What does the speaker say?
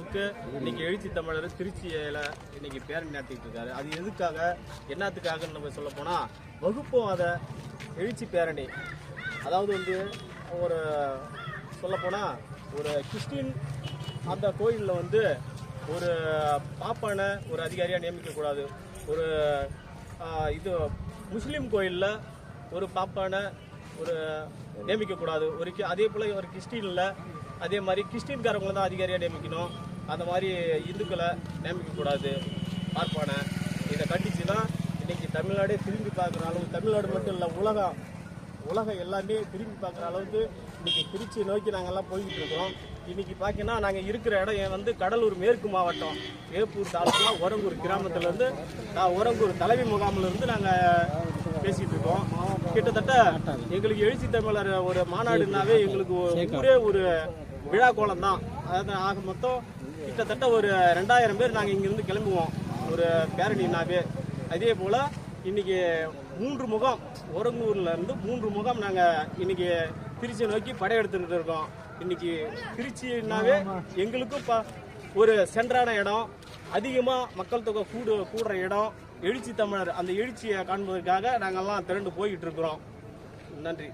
அளவுக்கு இன்னைக்கு எழுச்சி தமிழர் திருச்சியில இன்னைக்கு பேரணி நடத்திட்டு இருக்காரு. அது எதுக்காக என்னத்துக்காகன்னு நம்ம சொல்ல போனா வகுப்புவாத எழுச்சி பேரணி. அதாவது வந்து ஒரு சொல்ல போனா ஒரு கிறிஸ்டின் அந்த கோயிலில் வந்து ஒரு பாப்பானை ஒரு அதிகாரியாக நியமிக்கக்கூடாது ஒரு இது முஸ்லீம் கோயிலில் ஒரு பாப்பானை ஒரு நியமிக்கக்கூடாது ஒரு கி- அதே போல் ஒரு கிறிஸ்டினில் அதே மாதிரி கிறிஸ்டின்காரங்களை தான் அதிகாரியாக நியமிக்கணும். அந்த மாதிரி இந்துக்களை நியமிக்கக்கூடாது. பார்ப்பானை. இதை கண்டித்து தான் இன்னைக்கு தமிழ்நாடே திரும்பி பார்க்குற அளவு தமிழ்நாடு மட்டும் இல்லை உலகம். உலகம் எல்லாமே திரும்பி பார்க்குற அளவுக்கு இன்னைக்கு திருச்சி நோக்கி நாங்கெல்லாம் போய்கிட்டு இருக்கோம் இன்னைக்கு பார்த்தீங்கன்னா நாங்கள் இருக்கிற இடம் வந்து கடலூர் மேற்கு மாவட்டம். வேப்பூர் தாலுகா ஒரங்கூர் கிராமத்துலேருந்து நான் ஒரங்கூர் தலைமை முகாமிலிருந்து நாங்கள் பேசிகிட்டு இருக்கோம். கிட்டத்தட்ட எங்களுக்கு எழுச்சி தமிழர் ஒரு மாநாடுனாவே எங்களுக்கு ஒரு ஊரே ஒரு விழா கோலம் தான் அதாவது ஆக மொத்தம் கிட்டத்தட்ட ஒரு ரெண்டாயிரம் பேர் நாங்கள் இங்கேருந்து கிளம்புவோம். ஒரு பேரணினாவே அதே போல் இன்னைக்கு மூன்று முகாம். இருந்து மூன்று முகாம் நாங்கள் இன்னைக்கு திருச்சியை நோக்கி படையெடுத்துட்டு இருக்கோம். இன்னைக்கு திருச்சினாவே எங்களுக்கும் ப- ஒரு சென்றான இடம். அதிகமாக மக்கள் தொகை கூடு கூடுற இடம். எழுச்சி தமிழர் அந்த எழுச்சியை காண்பதற்காக நாங்கள்லாம் திரண்டு போய்கிட்டு இருக்கிறோம். நன்றி.